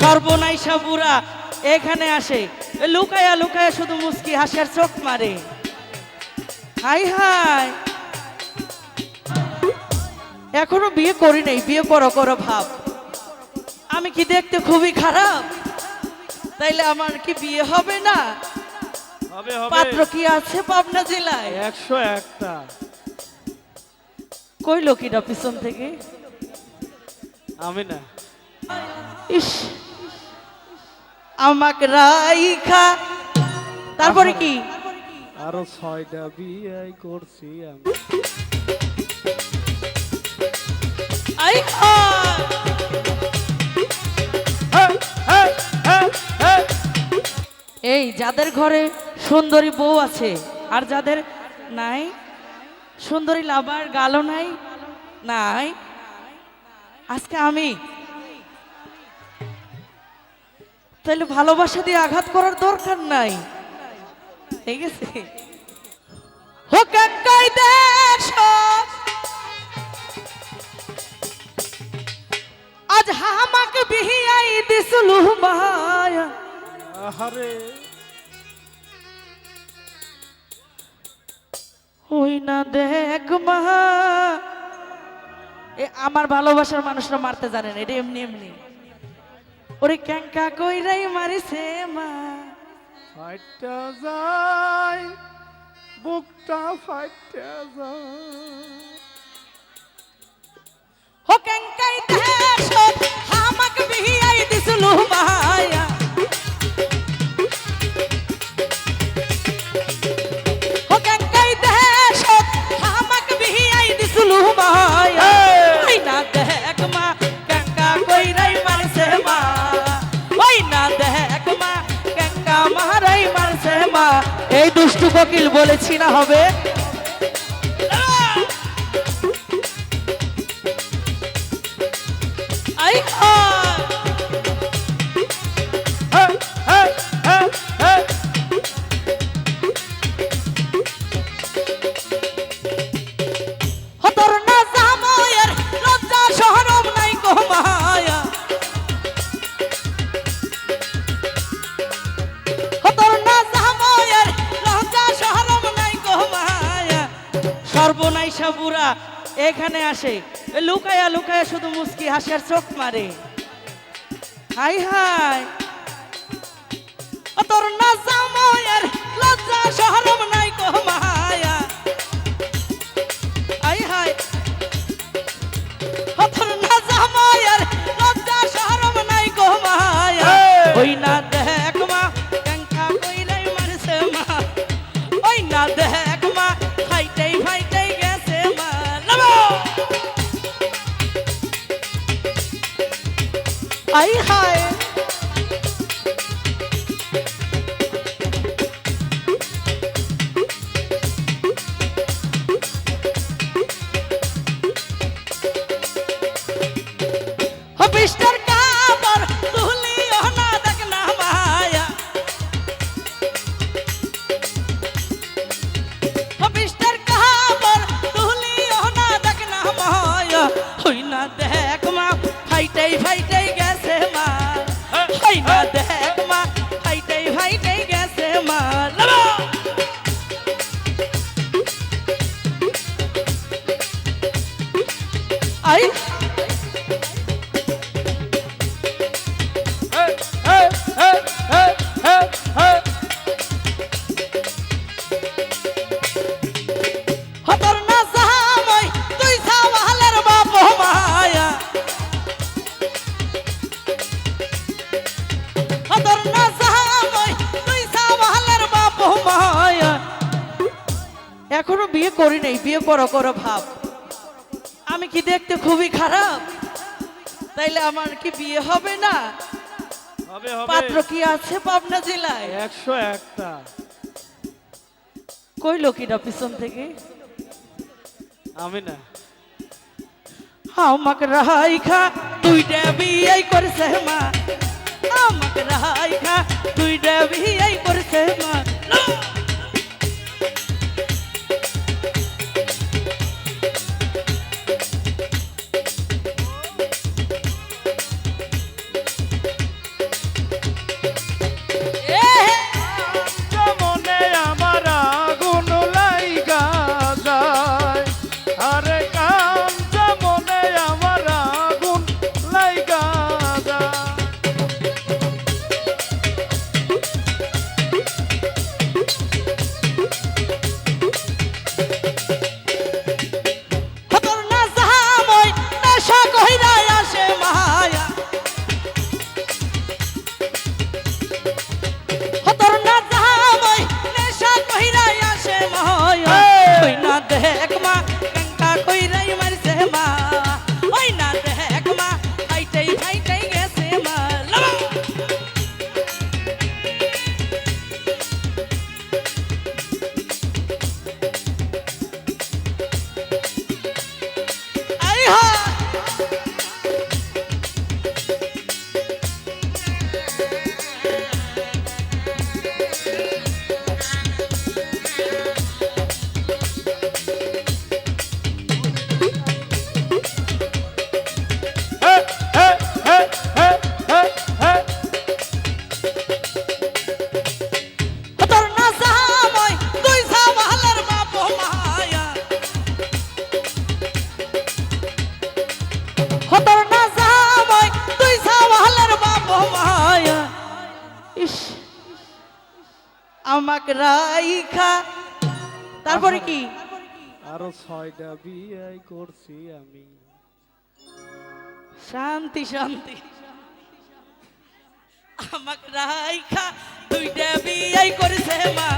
সর্বনাইশা বুড়া এখানে আসে। লুকায়া লুকায়া শুধু মুস্কি হাসিয়ার চোখ মারে। হাই হাই। এখনও বিয়ে করি নাই বিয়ে করো করো ভাব। আমি কি দেখতে খুবই খারাপ? তাইলে আমার কি বিয়ে হবে না? পাত্র কি আছে পাবনা জেলায়? একশো একটা। কই লোকিটা পিছন থেকে? আমি না। ইস আমাকে রাইখা। তারপরে কি? আরও ছয়টা বিয়ে করছি আমি। আই। এই যাদের ঘরে সুন্দরী বউ আছে আর যাদের নাই সুন্দরী লাভার গালও নাই নাই আজকে আমি তাহলে ভালোবাসা দিয়ে আঘাত করার দরকার নাই। ঠিক আছে? হোক একাই দেশ আজ হামাকে বিহিয়াই দিসলু মায়া। আহারে। ওই না দেখ মা। এ আমার ভালোবাসার মানুষরা মারতে জানে না এটা এমনি এমনি। ওরে ক্যাঙ্কা কইরাই মারিছে মা। ফাইটটা যায় বুকটা ফাইটা যায়। কোকিল বলেছি না হবে? সর্বনাইশা বুড়া এখানে আসে। লুকায়া লুকায়া শুধু মুসকি হাসার চোখ মারে। হাই হাই। তোর না লজ্জা এখনও বিয়ে করি নাই বিয়ে করো করো ভাব। আমি কি দেখতে খুবই খারাপ? তাইলে আমার কি বিয়ে হবে না? পাত্র কি আছে পাবনা জেলায়? একশো একটা। কই লোকিটা পিছন থেকে? আমি না। আমাকে রাহাই খা তুই ডেবি এই করছে মা। আমাক রাইখা। তারপরে কি? আরও ছয়টা বিয়ে করছি আমি। শান্তি শান্তি। আমাক রাইখা দুইটা বিয়াই করেছে মা।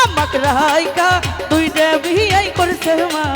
আমাক রাইখা দুইটা বিয়াই করেছে মা।